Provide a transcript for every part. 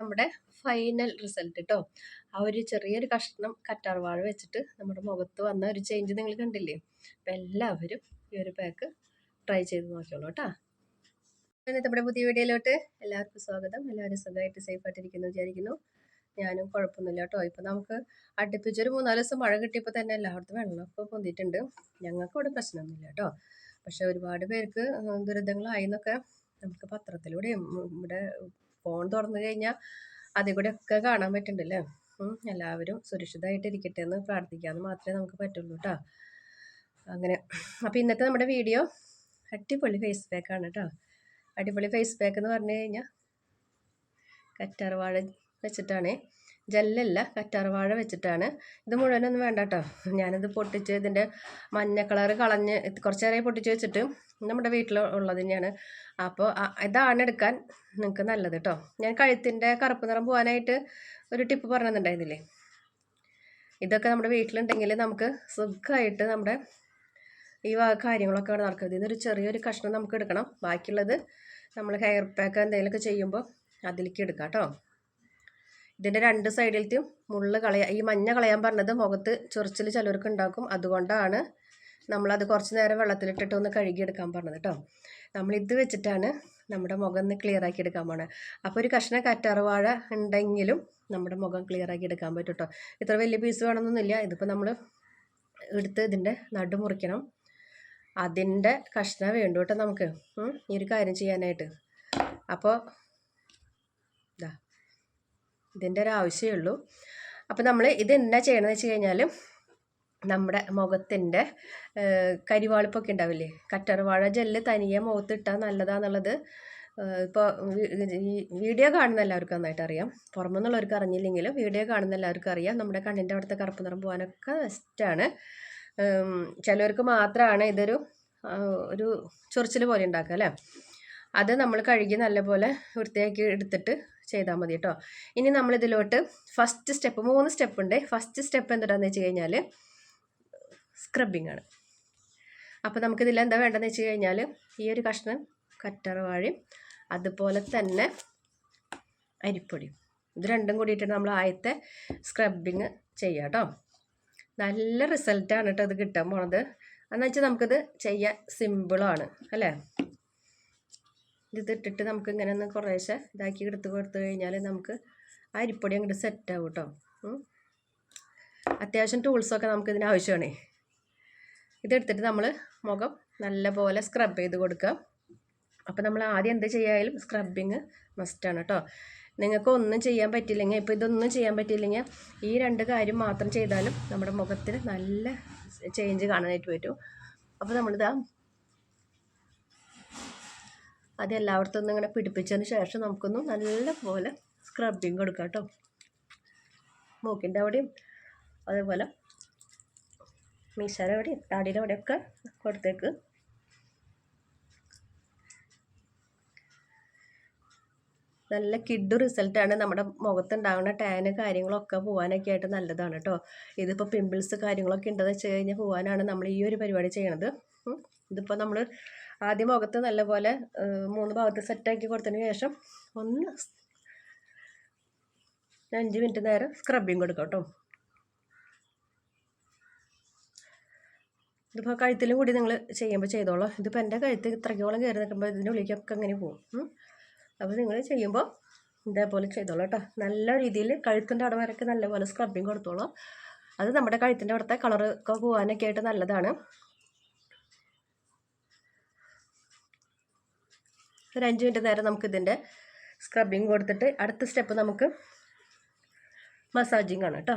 നമ്മുടെ final result കേട്ടോ ആ ഒരു ചെറിയൊരു കഷ്ണം കറ്റാർവാഴ വെച്ചിട്ട് നമ്മുടെ മുഖത്ത് വന്ന ഒരു ചേഞ്ച് നിങ്ങൾ കണ്ടില്ലേ? അപ്പം എല്ലാവരും ഈ ഒരു പാക്ക് ട്രൈ ചെയ്ത് നോക്കിയോളൂ കേട്ടോ ഇന്നത്തെ നമ്മുടെ പുതിയ വീഡിയോയിലോട്ട് എല്ലാവർക്കും സ്വാഗതം. എല്ലാവരും സുഖമായിട്ട് സേഫായിട്ടിരിക്കുന്നു വിചാരിക്കുന്നു. ഞാനും കുഴപ്പമൊന്നുമില്ല കേട്ടോ ഇപ്പം നമുക്ക് അടുപ്പിച്ചൊരു മൂന്നാൽ ദിവസം മഴ കിട്ടിയപ്പോൾ തന്നെ എല്ലായിടത്തും വെള്ളമൊക്കെ പൊന്തിയിട്ടുണ്ട്. ഞങ്ങൾക്ക് ഇവിടെ പ്രശ്നമൊന്നുമില്ല കേട്ടോ പക്ഷെ ഒരുപാട് പേർക്ക് ദുരിതങ്ങളായി എന്നൊക്കെ നമുക്ക് പത്രത്തിലൂടെയും ഇവിടെ ഫോൺ തുറന്നു കഴിഞ്ഞാൽ അതിൽ കൂടെ ഒക്കെ കാണാൻ പറ്റുന്നുണ്ടല്ലേ? എല്ലാവരും സുരക്ഷിതമായിട്ട് ഇരിക്കട്ടെ എന്ന് പ്രാർത്ഥിക്കാമെന്ന് മാത്രമേ നമുക്ക് പറ്റുള്ളൂ കേട്ടോ അങ്ങനെ അപ്പോൾ ഇന്നത്തെ നമ്മുടെ വീഡിയോ അടിപൊളി ഫേസ് പാക്കാണ് കേട്ടോ അടിപൊളി ഫേസ് പാക്ക് എന്ന് പറഞ്ഞു കഴിഞ്ഞാൽ കറ്റാർവാഴ വെച്ചിട്ടാണ്. ജെല്ലല്ല കറ്റാർവാഴ വെച്ചിട്ടാണ്. ഇത് മുഴുവനൊന്നും വേണ്ട കേട്ടോ ഞാനിത് പൊട്ടിച്ച് ഇതിന്റെ മഞ്ഞ കളർ കളഞ്ഞ് കുറച്ച് നേരം പൊട്ടിച്ച് വെച്ചിട്ട് നമ്മുടെ വീട്ടിൽ ഉള്ളത് തന്നെയാണ്. അപ്പോൾ ഇതാണ് എടുക്കാൻ നിങ്ങൾക്ക് നല്ലത് കേട്ടോ ഞാൻ കഴുത്തിന്റെ കറുപ്പ് നിറം പോകാനായിട്ട് ഒരു ടിപ്പ് പറഞ്ഞിട്ടുണ്ടായിരുന്നില്ലേ? ഇതൊക്കെ നമ്മുടെ വീട്ടിലുണ്ടെങ്കിൽ നമുക്ക് സുഖമായിട്ട് നമ്മുടെ ഈ കാര്യങ്ങളൊക്കെ നടക്കും. ഇതിനൊരു ചെറിയൊരു കഷ്ണം നമുക്ക് എടുക്കണം. ബാക്കിയുള്ളത് നമ്മൾ ഹെയർ പാക്ക് എന്തെങ്കിലുമൊക്കെ ചെയ്യുമ്പോൾ അതിലേക്ക് എടുക്കാം കേട്ടോ ഇതിന്റെ രണ്ട് സൈഡിലത്തെയും മുള്ള് കളയാ ഈ മഞ്ഞ കളയാൻ പറഞ്ഞത് മുഖത്ത് ചൊറിച്ചിൽ ചിലർക്ക് ഉണ്ടാക്കും അതുകൊണ്ടാണ് നമ്മളത് കുറച്ച് നേരം വെള്ളത്തിലിട്ടിട്ട് ഒന്ന് കഴുകിയെടുക്കാൻ പറഞ്ഞത് കേട്ടോ നമ്മളിത് വെച്ചിട്ടാണ് നമ്മുടെ മുഖം ഒന്ന് ക്ലിയർ ആക്കി എടുക്കാൻ പോണത് അപ്പോൾ ഒരു കഷ്ണം കറ്റാറുവാഴ ഉണ്ടെങ്കിലും നമ്മുടെ മുഖം ക്ലിയർ ആക്കി എടുക്കാൻ പറ്റും കേട്ടോ ഇത്ര വലിയ പീസ് വേണമെന്നൊന്നുമില്ല ഇതിപ്പോൾ നമ്മൾ എടുത്ത് ഇതിന്റെ നടു മുറിക്കണം. അതിന്റെ കഷ്ണം വേണ്ടു കേട്ടോ നമുക്ക് ഈ ഒരു കാര്യം ചെയ്യാനായിട്ട്. അപ്പോൾ ഇതിന്റെ ഒരു ആവശ്യമേ ഉള്ളൂ അപ്പോൾ നമ്മൾ ഇത് എന്നാ ചെയ്യണമെന്ന് വെച്ച് കഴിഞ്ഞാൽ നമ്മുടെ മുഖത്തിന്റെ കരിവാളിപ്പൊക്കെ ഉണ്ടാവില്ലേ? കറ്റർവാഴ ജെല്ല് തനിയെ മുഖത്തിട്ടാൽ നല്ലതാന്നുള്ളത് ഇപ്പോൾ ഈ വീഡിയോ കാണുന്ന എല്ലാവർക്കും നന്നായിട്ട് അറിയാം. പുറമെന്നുള്ളവർക്ക് അറിഞ്ഞില്ലെങ്കിലും വീഡിയോ കാണുന്ന എല്ലാവർക്കും അറിയാം. നമ്മുടെ കണ്ണിന്റെ അവിടുത്തെ കറുപ്പ് നിറം പോകാനൊക്കെ ബെസ്റ്റാണ്. ചിലവർക്ക് മാത്രമാണ് ഇതൊരു ഒരു ചൊറിച്ചിൽ പോലെ ഉണ്ടാക്കുക അല്ലേ? അത് നമ്മൾ കഴുകി നല്ലപോലെ വൃത്തിയാക്കി എടുത്തിട്ട് ചെയ്താൽ മതി കേട്ടോ ഇനി നമ്മളിതിലോട്ട് ഫസ്റ്റ് സ്റ്റെപ്പ് മൂന്ന് സ്റ്റെപ്പ് ഉണ്ട്. ഫസ്റ്റ് സ്റ്റെപ്പ് എന്താണെന്ന് വെച്ച് കഴിഞ്ഞാൽ സ്ക്രബിങ് ആണ്. അപ്പോൾ നമുക്കിതിൽ എന്താ വേണ്ടതെന്ന് വെച്ച് കഴിഞ്ഞാൽ ഈ ഒരു കഷ്ണം കറ്ററവാഴയും അതുപോലെ തന്നെ അരിപ്പൊടിയും. ഇത് രണ്ടും കൂടിയിട്ടാണ് നമ്മൾ ആദ്യത്തെ സ്ക്രബിങ് ചെയ്യാം കേട്ടോ നല്ല റിസൾട്ടാണ് കേട്ടോ ഇത് കിട്ടാൻ പോണത്. എന്നുവെച്ചാൽ നമുക്കിത് ചെയ്യാൻ സിമ്പിളാണ് അല്ലേ? ഇത് ഇട്ടിട്ട് നമുക്ക് ഇങ്ങനെ ഒന്ന് കുറേശ്ശെ ഇതാക്കി എടുത്ത് കൊടുത്തു കഴിഞ്ഞാൽ നമുക്ക് അരിപ്പൊടി അങ്ങോട്ട് സെറ്റാവും കേട്ടോ അത്യാവശ്യം ടൂൾസൊക്കെ നമുക്ക് ഇതിന് ആവശ്യമാണ്. ഇതെടുത്തിട്ട് നമ്മൾ മുഖം നല്ലപോലെ സ്ക്രബ് ചെയ്ത് കൊടുക്കുക അപ്പോൾ നമ്മൾ ആദ്യം എന്ത് ചെയ്യായാലും സ്ക്രബിങ് മസ്റ്റാണ് കേട്ടോ നിങ്ങൾക്ക് ഒന്നും ചെയ്യാൻ പറ്റില്ലെങ്കിൽ ഇപ്പോൾ ഇതൊന്നും ചെയ്യാൻ പറ്റിയില്ലെങ്കിൽ ഈ രണ്ട് കാര്യം മാത്രം ചെയ്താലും നമ്മുടെ മുഖത്തിന് നല്ല ചേഞ്ച് കാണാനായിട്ട് പറ്റും. അപ്പോൾ നമ്മളിതാ അത് എല്ലായിടത്തും ഒന്ന് ഇങ്ങനെ പിടിപ്പിച്ചതിന് ശേഷം നമുക്കൊന്ന് നല്ലപോലെ സ്ക്രബിങ് കൊടുക്കാം കേട്ടോ. മൂക്കിന്റെ അവിടെയും അതേപോലെ മീശയുടെ അവിടെയും താടിയുടെ അവിടെയൊക്കെ കൊടുത്തേക്ക്. നല്ല കിഡ് റിസൾട്ടാണ് നമ്മുടെ മുഖത്തുണ്ടാകുന്ന ടാന് കാര്യങ്ങളൊക്കെ പോകാനൊക്കെ ആയിട്ട് നല്ലതാണ് കേട്ടോ ഇതിപ്പോൾ പിമ്പിൾസ് കാര്യങ്ങളൊക്കെ ഉണ്ടെന്ന് വെച്ച് കഴിഞ്ഞാൽ പോകാനാണ് നമ്മൾ ഈ ഒരു പരിപാടി ചെയ്യണത്. ഇതിപ്പോൾ നമ്മൾ ആദ്യം മുഖത്ത് നല്ലപോലെ മൂന്ന് ഭാഗത്ത് സെറ്റാക്കി കൊടുത്തതിന് ശേഷം ഒന്ന് അഞ്ച് മിനിറ്റ് നേരം സ്ക്രബിങ് കൊടുക്കാം കേട്ടോ ഇതിപ്പോൾ കഴുത്തിലും കൂടി നിങ്ങൾ ചെയ്യുമ്പോൾ ചെയ്തോളാം. ഇതിപ്പോൾ എന്റെ കഴുത്ത് ഇത്രയ്ക്കോളം കയറി നിൽക്കുമ്പോൾ ഇതിന്റെ ഉള്ളിലേക്കൊക്കെ അങ്ങനെ പോകും. അപ്പോൾ നിങ്ങൾ ചെയ്യുമ്പോൾ ഇതേപോലെ ചെയ്തോളൂ കേട്ടോ. നല്ല രീതിയിൽ കഴുത്തിന്റെ അവിടെ വരയ്ക്ക് നല്ലപോലെ സ്ക്രബിങ് കൊടുത്തോളൂ. അത് നമ്മുടെ കഴുത്തിന്റെ അവിടുത്തെ കളറൊക്കെ പോകാനൊക്കെ ആയിട്ട് നല്ലതാണ്. ഒരു അഞ്ച് മിനിറ്റ് നേരം നമുക്ക് ഇതിന്റെ സ്ക്രബിങ് കൊടുത്തിട്ട് അടുത്ത സ്റ്റെപ്പ് നമുക്ക് മസാജിങ് ആണ് കേട്ടോ.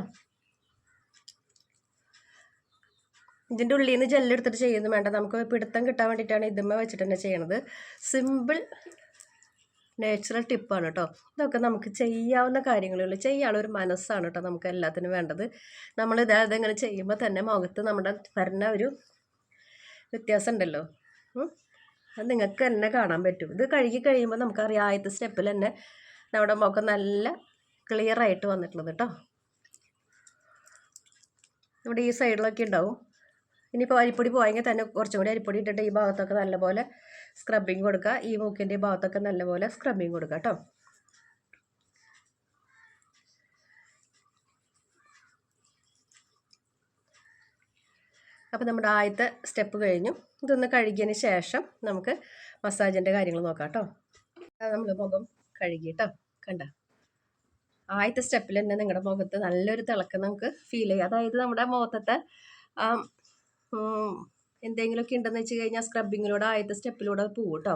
ഇതിന്റെ ഉള്ളിൽ നിന്ന് ജെല്ലെടുത്തിട്ട് ചെയ്യുന്നു വേണ്ട. നമുക്ക് പിടുത്തം കിട്ടാൻ വേണ്ടിയിട്ടാണ് ഇതുമ്മ വെച്ചിട്ട് തന്നെ ചെയ്യണത്. സിമ്പിൾ നാച്ചുറൽ ടിപ്പാണ് കേട്ടോ ഇതൊക്കെ നമുക്ക് ചെയ്യാവുന്ന കാര്യങ്ങളുള്ളൂ ചെയ്യാനുള്ള ഒരു മനസ്സാണ് കേട്ടോ നമുക്ക് എല്ലാത്തിനും വേണ്ടത്. നമ്മൾ ഇതായത് ഇങ്ങനെ ചെയ്യുമ്പോൾ തന്നെ മുഖത്ത് നമ്മുടെ വരുന്ന ഒരു വ്യത്യാസം ഉണ്ടല്ലോ. അത് നിങ്ങൾക്ക് തന്നെ കാണാൻ പറ്റും. ഇത് കഴുകി കഴിയുമ്പോൾ നമുക്കറിയാം ആദ്യത്തെ സ്റ്റെപ്പിൽ തന്നെ നമ്മുടെ മുഖം നല്ല ക്ലിയർ ആയിട്ട് വന്നിട്ടുള്ളത് കേട്ടോ നമ്മുടെ ഈ സൈഡിലൊക്കെ ഉണ്ടാവും. ഇനിയിപ്പോൾ അരിപ്പൊടി പോയെങ്കിൽ തന്നെ കുറച്ചും കൂടി അരിപ്പൊടി ഇട്ടിട്ട് ഈ ഭാഗത്തൊക്കെ നല്ലപോലെ സ്ക്രബിങ് കൊടുക്കുക. ഈ മൂക്കിന്റെ ഭാഗത്തൊക്കെ നല്ലപോലെ സ്ക്രബിങ് കൊടുക്കുക കേട്ടോ അപ്പോൾ നമ്മുടെ ആദ്യത്തെ സ്റ്റെപ്പ് കഴിഞ്ഞു. ഇതൊന്ന് കഴുകിയതിന് ശേഷം നമുക്ക് മസാജിന്റെ കാര്യങ്ങൾ നോക്കാം കേട്ടോ നമ്മൾ മുഖം കഴുകി കേട്ടോ കണ്ട? ആദ്യത്തെ സ്റ്റെപ്പിൽ തന്നെ നിങ്ങളുടെ മുഖത്ത് നല്ലൊരു തിളക്കം നമുക്ക് ഫീൽ ചെയ്യാം. അതായത് നമ്മുടെ മുഖത്തത്തെ എന്തെങ്കിലുമൊക്കെ ഉണ്ടെന്ന് വെച്ച് കഴിഞ്ഞാൽ സ്ക്രബിങ്ങിലൂടെ ആദ്യത്തെ സ്റ്റെപ്പിലൂടെ പോകും കേട്ടോ.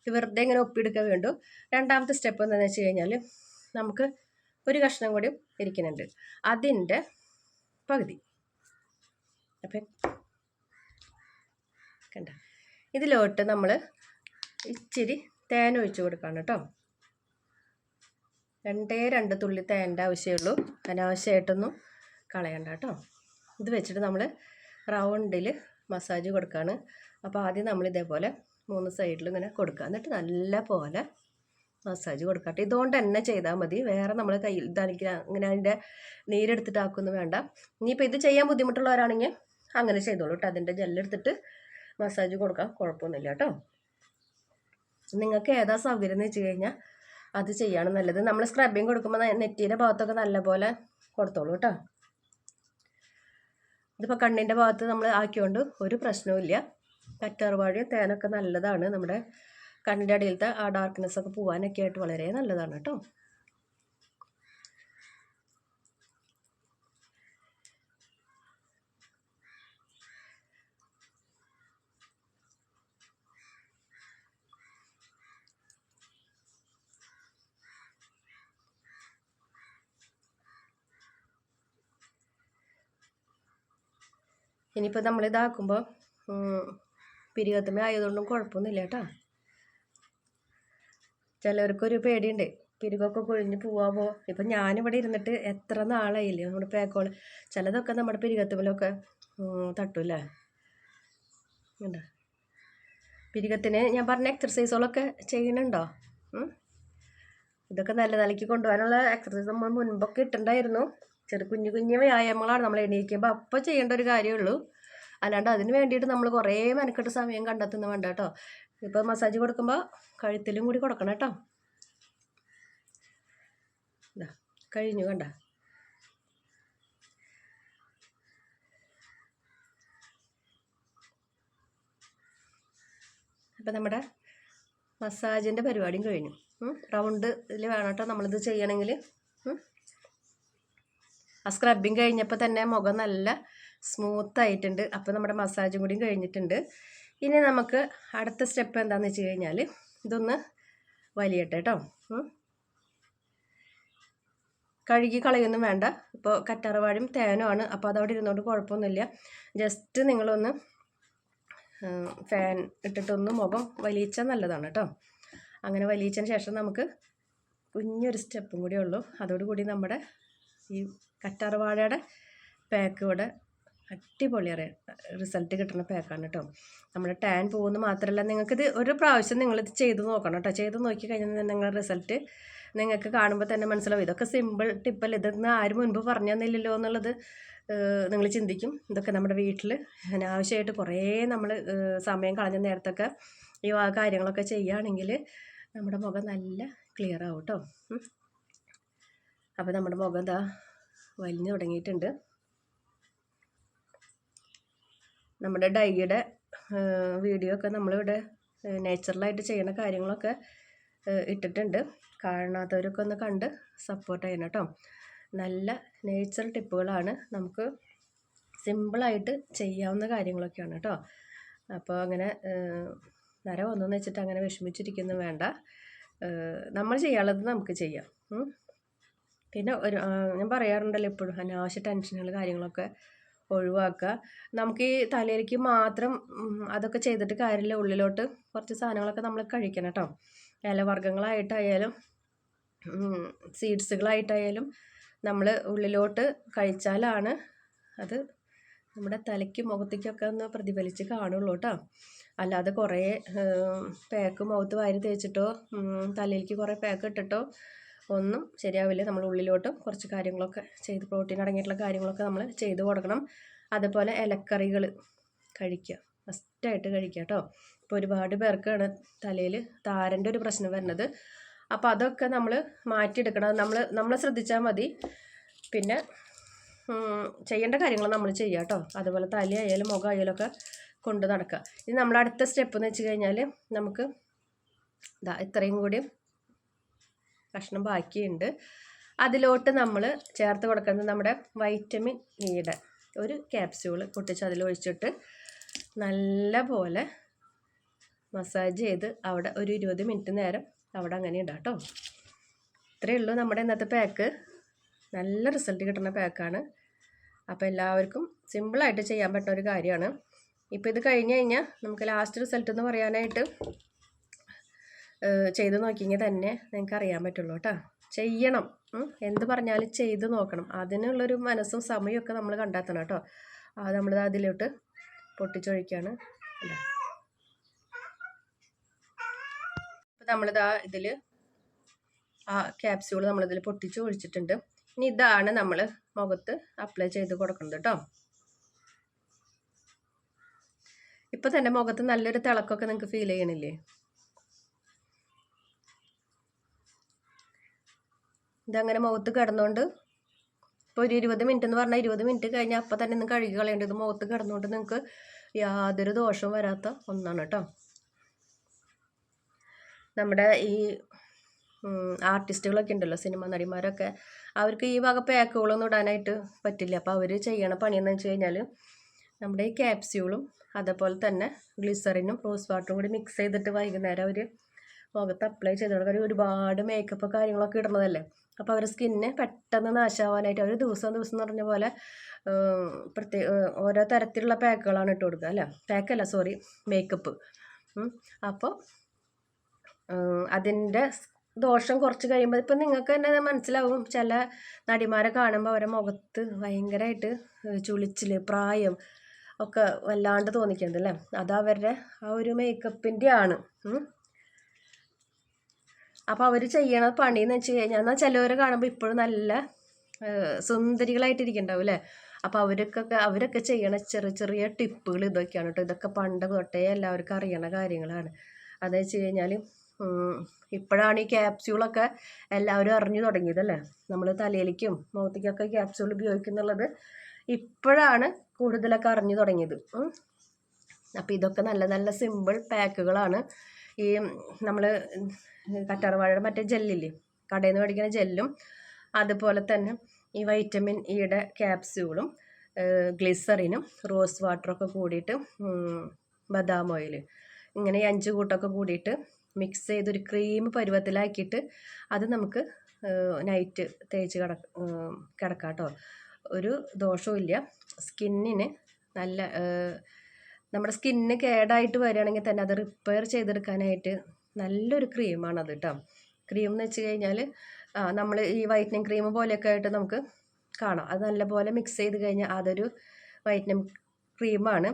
ഇത് വെറുതെ ഇങ്ങനെ ഒപ്പിയെടുക്കാൻ വേണ്ടു. രണ്ടാമത്തെ സ്റ്റെപ്പ് എന്താണെന്ന് വെച്ച് കഴിഞ്ഞാൽ നമുക്ക് ഒരു കഷ്ണം കൂടി ഇരിക്കുന്നുണ്ട്. അതിന്റെ പകുതി. അപ്പം കണ്ട? ഇതിലോട്ട് നമ്മൾ ഇച്ചിരി തേൻ ഒഴിച്ച് കൊടുക്കണം കേട്ടോ രണ്ടേ രണ്ട് തുള്ളി തേന്റെ ആവശ്യമുള്ളൂ അനാവശ്യമായിട്ടൊന്നും കളയണ്ട കേട്ടോ ഇത് വെച്ചിട്ട് നമ്മൾ റൗണ്ടിൽ മസാജ് കൊടുക്കുകയാണ് അപ്പോൾ ആദ്യം നമ്മൾ ഇതേപോലെ മൂന്ന് സൈഡിലും ഇങ്ങനെ കൊടുക്കുക എന്നിട്ട് നല്ല പോലെ മസാജ് കൊടുക്കട്ടെ കേട്ടോ ഇതുകൊണ്ട് തന്നെ ചെയ്താൽ മതി. വേറെ നമ്മൾ കയ്യിൽ ഇതാണെങ്കിൽ ഇങ്ങനെ അതിന്റെ നീരെടുത്തിട്ടാക്കൊന്നും വേണ്ട. ഇനിയിപ്പോൾ ഇത് ചെയ്യാൻ ബുദ്ധിമുട്ടുള്ളവരാണെങ്കിൽ അങ്ങനെ ചെയ്തോളൂ കേട്ടോ അതിന്റെ ജെല്ലെടുത്തിട്ട് മസാജ് കൊടുക്കാം. കുഴപ്പമൊന്നുമില്ല കേട്ടോ നിങ്ങൾക്ക് ഏതാ സൗകര്യം എന്ന് വെച്ച് കഴിഞ്ഞാൽ അത് ചെയ്യാണ് നല്ലത്. നമ്മൾ സ്ക്രബിങ് കൊടുക്കുമ്പോൾ നെറ്റിയുടെ ഭാഗത്തൊക്കെ നല്ലപോലെ കൊടുത്തോളൂ കേട്ടോ ഇതിപ്പോൾ കണ്ണിന്റെ ഭാഗത്ത് നമ്മൾ ആക്കിയോണ്ട് ഒരു പ്രശ്നവുമില്ല. കറ്റാർവാഴയും തേനൊക്കെ നല്ലതാണ്. നമ്മുടെ കണ്ണിന്റെ അടിയിലത്തെ ആ ഡാർക്ക്നെസ് ഒക്കെ പോകാനൊക്കെ ആയിട്ട് വളരെ നല്ലതാണ് കേട്ടോ. ഇനിയിപ്പോൾ നമ്മൾ ഇതാക്കുമ്പോൾ പിരികത്തുമ്മ ആയതുകൊണ്ടും കുഴപ്പമൊന്നുമില്ല കേട്ടോ. ചിലവർക്കൊരു പേടിയുണ്ട്. പിരികൊക്കെ കൊഴിഞ്ഞ് പോവാമോ ഇപ്പം ഞാനിവിടെ ഇരുന്നിട്ട് എത്ര നാളായില്ലേ നമ്മുടെ പേക്കോൾ ചിലതൊക്കെ നമ്മുടെ പിരികത്തുമ്മലൊക്കെ തട്ടൂല്ലേ? ഉണ്ടോ പിരികത്തിന് ഞാൻ പറഞ്ഞ എക്സർസൈസുകളൊക്കെ ചെയ്യുന്നുണ്ടോ? ഇതൊക്കെ നല്ല നിലയ്ക്ക് കൊണ്ടുപോകാനുള്ള എക്സർസൈസ് നമ്മൾ മുൻപൊക്കെ ഇട്ടുണ്ടായിരുന്നു ചെറു കുഞ്ഞു കുഞ്ഞു വ്യായാമങ്ങളാണ് നമ്മൾ എണീക്കുമ്പോൾ അപ്പോൾ ചെയ്യേണ്ട ഒരു കാര്യമുള്ളൂ. അല്ലാണ്ട് അതിന് വേണ്ടിയിട്ട് നമ്മൾ കുറേ മെനക്കെട്ട് സമയം കണ്ടെത്തുന്ന വേണ്ട കേട്ടോ. ഇപ്പോൾ മസാജ് കൊടുക്കുമ്പോൾ കഴുത്തിലും കൂടി കൊടുക്കണം കേട്ടോ. കഴിഞ്ഞു കണ്ട. അപ്പം നമ്മുടെ മസാജിന്റെ പരിപാടിയും കഴിഞ്ഞു. റൗണ്ടിൽ വേണം കേട്ടോ നമ്മളിത് ചെയ്യണമെങ്കിൽ ആ സ്ക്രബിങ് കഴിഞ്ഞപ്പോൾ തന്നെ മുഖം നല്ല സ്മൂത്ത് ആയിട്ടുണ്ട്. അപ്പോൾ നമ്മുടെ മസാജും കൂടി കഴിഞ്ഞിട്ടുണ്ട്. ഇനി നമുക്ക് അടുത്ത സ്റ്റെപ്പ് എന്താണെന്ന് വെച്ച് കഴിഞ്ഞാൽ ഇതൊന്ന് വലിയട്ടെ കേട്ടോ കഴുകി കളയൊന്നും വേണ്ട. ഇപ്പോൾ കറ്റാർവാഴയും തേനുമാണ് അപ്പോൾ അതവിടെ ഇരുന്നുകൊണ്ട് കുഴപ്പമൊന്നുമില്ല. ജസ്റ്റ് നിങ്ങളൊന്ന് ഫാൻ ഇട്ടിട്ടൊന്ന് മുഖം വലിയിച്ചാൽ നല്ലതാണ് കേട്ടോ അങ്ങനെ വലിയിച്ചതിന് ശേഷം നമുക്ക് കുഞ്ഞൊരു സ്റ്റെപ്പും കൂടി ഉള്ളൂ. അതോടുകൂടി നമ്മുടെ ഈ കറ്റാർവാഴയുടെ പാക്ക് ഇവിടെ അടിപൊളി റിസൾട്ട് കിട്ടുന്ന പാക്കാണ് കേട്ടോ നമ്മൾ ടാൻ പോകുന്ന മാത്രമല്ല നിങ്ങൾക്കിത് ഒരു പ്രാവശ്യം നിങ്ങളിത് ചെയ്ത് നോക്കണം കേട്ടോ ചെയ്ത് നോക്കി കഴിഞ്ഞാൽ നിങ്ങളുടെ റിസൾട്ട് നിങ്ങൾക്ക് കാണുമ്പോൾ തന്നെ മനസ്സിലാവും. ഇതൊക്കെ സിമ്പിൾ ടിപ്പല്ല ഇതൊന്നും ആരും മുൻപ് പറഞ്ഞു തന്നില്ലല്ലോ എന്നുള്ളത് നിങ്ങൾ ചിന്തിക്കും. ഇതൊക്കെ നമ്മുടെ വീട്ടിൽ അനാവശ്യമായിട്ട് കുറേ നമ്മൾ സമയം കളഞ്ഞ നേരത്തൊക്കെ ഈ കാര്യങ്ങളൊക്കെ ചെയ്യുകയാണെങ്കിൽ നമ്മുടെ മുഖം നല്ല ക്ലിയർ ആവും കേട്ടോ അപ്പോൾ നമ്മുടെ മുഖം എന്താ? വലിഞ്ഞു തുടങ്ങിയിട്ടുണ്ട്. നമ്മുടെ ഡൈയുടെ വീഡിയോ ഒക്കെ നമ്മളിവിടെ നാച്ചുറലായിട്ട് ചെയ്യുന്ന കാര്യങ്ങളൊക്കെ ഇട്ടിട്ടുണ്ട്. കാണാത്തവരൊക്കെ ഒന്ന് കണ്ട് സപ്പോർട്ട് ചെയ്യണം കേട്ടോ. നല്ല നേച്ചർ ടിപ്പുകളാണ് നമുക്ക് സിമ്പിളായിട്ട് ചെയ്യാവുന്ന കാര്യങ്ങളൊക്കെയാണ് കേട്ടോ. അപ്പോൾ അങ്ങനെ നര വന്നെന്ന് വെച്ചിട്ട് അങ്ങനെ വിഷമിച്ചിരിക്കുന്നു വേണ്ട. നമ്മൾ ചെയ്യാനുള്ളത് നമുക്ക് ചെയ്യാം. പിന്നെ ഒരു ഞാൻ പറയാറുണ്ടല്ലോ എപ്പോഴും അനാവശ്യ ടെൻഷനുകൾ കാര്യങ്ങളൊക്കെ ഒഴിവാക്കുക. നമുക്ക് ഈ തലയിലേക്ക് മാത്രം അതൊക്കെ ചെയ്തിട്ട് കാര്യമില്ല. ഉള്ളിലോട്ട് കുറച്ച് സാധനങ്ങളൊക്കെ നമ്മൾ കഴിക്കണം കേട്ടോ. ഇലവർഗങ്ങളായിട്ടായാലും സീഡ്സുകളായിട്ടായാലും നമ്മൾ ഉള്ളിലോട്ട് കഴിച്ചാലാണ് അത് നമ്മുടെ തലയ്ക്ക് മുഖത്തേക്കൊക്കെ ഒന്ന് പ്രതിഫലിച്ച് കാണുള്ളൂ കേട്ടോ. അല്ലാതെ കുറേ പാക്ക് മുഖത്ത് വാരി തേച്ചിട്ടോ തലയിലേക്ക് കുറേ പാക്ക് ഇട്ടിട്ടോ ഒന്നും ശരിയാവില്ല. നമ്മൾ ഉള്ളിലോട്ടും കുറച്ച് കാര്യങ്ങളൊക്കെ ചെയ്ത് പ്രോട്ടീൻ അടങ്ങിയിട്ടുള്ള കാര്യങ്ങളൊക്കെ നമ്മൾ ചെയ്ത് കൊടുക്കണം. അതുപോലെ ഇലക്കറികൾ കഴിക്കുക. മസ്റ്റായിട്ട് കഴിക്കുക കേട്ടോ. ഇപ്പോൾ ഒരുപാട് പേർക്കാണ് തലയിൽ താരന്റെ ഒരു പ്രശ്നം വരുന്നത്. അപ്പോൾ അതൊക്കെ നമ്മൾ മാറ്റിയെടുക്കണം. നമ്മൾ നമ്മൾ ശ്രദ്ധിച്ചാൽ മതി. പിന്നെ ചെയ്യേണ്ട കാര്യങ്ങൾ നമ്മൾ ചെയ്യുക കേട്ടോ. അതുപോലെ തലയായാലും മുഖമായാലും ഒക്കെ കൊണ്ട് നടക്കുക. ഇനി നമ്മുടെ അടുത്ത സ്റ്റെപ്പ് എന്ന് വെച്ച് കഴിഞ്ഞാൽ നമുക്ക് ഇതാ ഇത്രയും കൂടി കഷ്ണം ബാക്കിയുണ്ട്. അതിലോട്ട് നമ്മൾ ചേർത്ത് കൊടുക്കുന്നത് നമ്മുടെ വൈറ്റമിൻ ഇയുടെ ഒരു ക്യാപ്സ്യൂൾ പൊട്ടിച്ച് അതിലൊഴിച്ചിട്ട് നല്ല പോലെ മസാജ് ചെയ്ത് അവിടെ ഒരു ഇരുപത് മിനിറ്റ് നേരം അവിടെ അങ്ങനെ ഇടാം കേട്ടോ. ഇത്രയേ ഉള്ളൂ നമ്മുടെ ഇന്നത്തെ പാക്ക്. നല്ല റിസൾട്ട് കിട്ടുന്ന പാക്കാണ്. അപ്പോൾ എല്ലാവർക്കും സിമ്പിളായിട്ട് ചെയ്യാൻ പറ്റുന്ന ഒരു കാര്യമാണ്. ഇപ്പോൾ ഇത് കഴിഞ്ഞ് കഴിഞ്ഞാൽ നമുക്ക് ലാസ്റ്റ് റിസൾട്ട് എന്ന് പറയാനായിട്ട് ചെയ്ത് നോക്കിയെങ്കിൽ തന്നെ നിങ്ങൾക്ക് അറിയാൻ പറ്റുള്ളൂ കേട്ടോ. ചെയ്യണം. എന്ത് പറഞ്ഞാലും ചെയ്ത് നോക്കണം. അതിനുള്ളൊരു മനസ്സും സമയമൊക്കെ നമ്മൾ കണ്ടെത്തണം കേട്ടോ. നമ്മൾ അതിലോട്ട് പൊട്ടിച്ചൊഴിക്കുകയാണ് അല്ലേ? അപ്പോൾ നമ്മളിതാ ഇതിൽ ആ ക്യാപ്സ്യൂൾ നമ്മളിതിൽ പൊട്ടിച്ച് ഒഴിച്ചിട്ടുണ്ട് ഇനി ഇതാണ് നമ്മൾ മുഖത്ത് അപ്ലൈ ചെയ്ത് കൊടുക്കുന്നത് കേട്ടോ. ഇപ്പം തന്നെ മുഖത്ത് നല്ലൊരു തിളക്കമൊക്കെ നിങ്ങൾക്ക് ഫീൽ ചെയ്യണില്ലേ? ഇതങ്ങനെ മുഖത്ത് കിടന്നുകൊണ്ട് ഇപ്പോൾ ഒരു ഇരുപത് മിനിറ്റ് എന്ന് പറഞ്ഞാൽ ഇരുപത് മിനിറ്റ് കഴിഞ്ഞാൽ അപ്പം തന്നെ ഒന്ന് കഴുകി കളയേണ്ടത് മുഖത്ത് കിടന്നുകൊണ്ട് നിങ്ങൾക്ക് യാതൊരു ദോഷവും വരാത്ത ഒന്നാണ് കേട്ടോ നമ്മുടെ ഈ ആർട്ടിസ്റ്റുകളൊക്കെ ഉണ്ടല്ലോ സിനിമ നടിമാരൊക്കെ അവർക്ക് ഈ വക പാക്കുകളൊന്നും ഇടാനായിട്ട് പറ്റില്ല. അപ്പോൾ അവർ ചെയ്യണ പണിയെന്ന് വെച്ച് കഴിഞ്ഞാൽ നമ്മുടെ ഈ ക്യാപ്സ്യൂളും അതേപോലെ തന്നെ ഗ്ലിസറിനും റോസ് വാട്ടറും കൂടി മിക്സ് ചെയ്തിട്ട് വൈകുന്നേരം അവർ മുഖത്ത് അപ്ലൈ ചെയ്ത് കൊടുക്കുക അവർ ഒരുപാട് മേക്കപ്പ് കാര്യങ്ങളൊക്കെ ഇടുന്നതല്ലേ? അപ്പോൾ അവരുടെ സ്കിന്നെ പെട്ടെന്ന് നാശാവാനായിട്ട് അവർ ദിവസം ദിവസം എന്ന് പറഞ്ഞ പോലെ പ്രത്യേക ഓരോ തരത്തിലുള്ള പാക്കുകളാണ് ഇട്ട് കൊടുക്കുക അല്ലേ? പാക്കല്ല സോറി മേക്കപ്പ് അപ്പോൾ അതിന്റെ ദോഷം കുറച്ച് കഴിയുമ്പോൾ ഇപ്പം നിങ്ങൾക്ക് തന്നെ മനസ്സിലാവും. ചില നടിമാരെ കാണുമ്പോൾ അവരെ മുഖത്ത് ഭയങ്കരമായിട്ട് ചുളിച്ചിൽ പ്രായം ഒക്കെ വല്ലാണ്ട് തോന്നിക്കുന്നത് അല്ലേ? അത് അവരുടെ ആ ഒരു മേക്കപ്പിന്റെ ആണ്. അപ്പോൾ അവർ ചെയ്യണ പണിയെന്ന് വെച്ച് കഴിഞ്ഞാൽ എന്നാൽ ചിലവരെ കാണുമ്പോൾ ഇപ്പോഴും നല്ല സുന്ദരികളായിട്ടിരിക്കുന്നുണ്ടാവും അല്ലേ അപ്പോൾ അവർക്കൊക്കെ അവരൊക്കെ ചെയ്യണ ചെറിയ ചെറിയ ടിപ്പുകൾ ഇതൊക്കെയാണ് കേട്ടോ ഇതൊക്കെ പണ്ട് തൊട്ടേ എല്ലാവർക്കും അറിയണ കാര്യങ്ങളാണ്. അതെന്ന് വെച്ച് കഴിഞ്ഞാൽ ഇപ്പോഴാണ് ഈ ക്യാപ്സ്യൂളൊക്കെ എല്ലാവരും അറിഞ്ഞു തുടങ്ങിയതല്ലേ? നമ്മൾ തലയിലേക്കും മുഖത്തേക്കൊക്കെ ക്യാപ്സ്യൂൾ ഉപയോഗിക്കുന്നുള്ളത് ഇപ്പോഴാണ് കൂടുതലൊക്കെ അറിഞ്ഞു തുടങ്ങിയത്. അപ്പോൾ ഇതൊക്കെ നല്ല നല്ല സിമ്പിൾ പാക്കുകളാണ്. ഈ നമ്മൾ കറ്റാർവാഴയുടെ മറ്റേ ജെല്ലില്ലേ? കടയിൽ നിന്ന് മേടിക്കുന്ന ജെല്ലും അതുപോലെ തന്നെ ഈ വൈറ്റമിൻ ഇയുടെ ക്യാപ്സ്യൂളും ഗ്ലിസറിനും റോസ് വാട്ടറൊക്കെ കൂടിയിട്ട് ബദാം ഓയിൽ ഇങ്ങനെ ഈ അഞ്ച് കൂട്ടമൊക്കെ കൂടിയിട്ട് മിക്സ് ചെയ്തൊരു ക്രീം പരുവത്തിലാക്കിയിട്ട് അത് നമുക്ക് നൈറ്റ് തേച്ച് കിട കിടക്കാം കേട്ടോ ഒരു ദോഷവും ഇല്ല സ്കിന്നിന് നല്ല നമ്മുടെ സ്കിന്നിന് കേടായിട്ട് വരികയാണെങ്കിൽ തന്നെ അത് റിപ്പയർ ചെയ്തെടുക്കാനായിട്ട് നല്ലൊരു ക്രീമാണത് കേട്ടോ ക്രീം എന്ന് വെച്ച് കഴിഞ്ഞാൽ നമ്മൾ ഈ വൈറ്റനിങ് ക്രീം പോലെയൊക്കെ ആയിട്ട് നമുക്ക് കാണാം. അത് നല്ലപോലെ മിക്സ് ചെയ്ത് കഴിഞ്ഞാൽ അതൊരു വൈറ്റനിങ് ക്രീമാണ്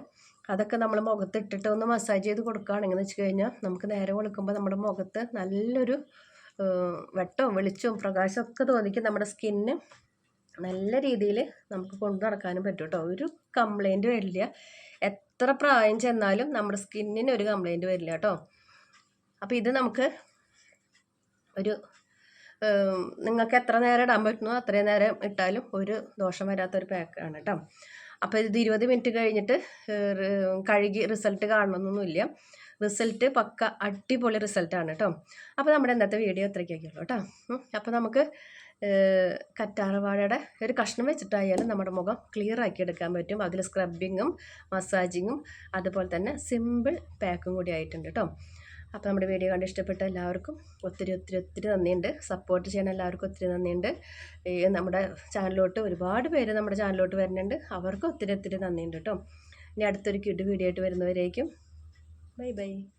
അതൊക്കെ നമ്മൾ മുഖത്ത് ഇട്ടിട്ട് ഒന്ന് മസാജ് ചെയ്ത് കൊടുക്കുകയാണെങ്കിൽ വെച്ച് കഴിഞ്ഞാൽ നമുക്ക് നേരെ കൊടുക്കുമ്പോൾ നമ്മുടെ മുഖത്ത് നല്ലൊരു വെട്ടവും വെളിച്ചവും പ്രകാശവും ഒക്കെ തോന്നിക്കും. നമ്മുടെ സ്കിന്നിന് നല്ല രീതിയിൽ നമുക്ക് കൊണ്ടു നടക്കാനും പറ്റും കേട്ടോ ഒരു കംപ്ലൈന്റ് വരില്ല എത്ര പ്രായം ചെന്നാലും നമ്മുടെ സ്കിന്നിന് ഒരു കംപ്ലൈന്റ് വരില്ല കേട്ടോ. അപ്പോൾ ഇത് നമുക്ക് ഒരു നിങ്ങൾക്ക് എത്ര നേരം ഇടാൻ പറ്റുന്നോ അത്രയും നേരം ഇട്ടാലും ഒരു ദോഷം വരാത്തൊരു പാക്കാണ് കേട്ടോ. അപ്പോൾ ഇത് ഇരുപത് മിനിറ്റ് കഴിഞ്ഞിട്ട് കഴുകി റിസൾട്ട് കാണണമെന്നൊന്നുമില്ല റിസൾട്ട് പക്ക അടിപൊളി റിസൾട്ടാണ് കേട്ടോ അപ്പോൾ നമ്മുടെ ഇന്നത്തെ വീഡിയോ ഇത്രയ്ക്കൊക്കെയുള്ളൂ കേട്ടോ. അപ്പോൾ നമുക്ക് കറ്റാറവാഴയുടെ ഒരു കഷ്ണം വെച്ചിട്ടായാലും നമ്മുടെ മുഖം ക്ലിയർ ആക്കി എടുക്കാൻ പറ്റും. അതിൽ സ്ക്രബിങ്ങും മസാജിങ്ങും അതുപോലെ തന്നെ സിമ്പിൾ പാക്കും കൂടി ആയിട്ടുണ്ട് കേട്ടോ അപ്പോൾ നമ്മുടെ വീഡിയോ കണ്ട് ഇഷ്ടപ്പെട്ട എല്ലാവർക്കും ഒത്തിരി ഒത്തിരി ഒത്തിരി നന്ദിയുണ്ട്. സപ്പോർട്ട് ചെയ്യണ എല്ലാവർക്കും ഒത്തിരി നന്ദിയുണ്ട്. നമ്മുടെ ചാനലിലോട്ട് ഒരുപാട് പേര് നമ്മുടെ ചാനലിലോട്ട് വരുന്നുണ്ട്. അവർക്കും ഒത്തിരി ഒത്തിരി നന്ദിയുണ്ട് കേട്ടോ ഇനി അടുത്തൊരു കിഡ് വീഡിയോ ആയിട്ട് വരുന്നവരേക്കും bye bye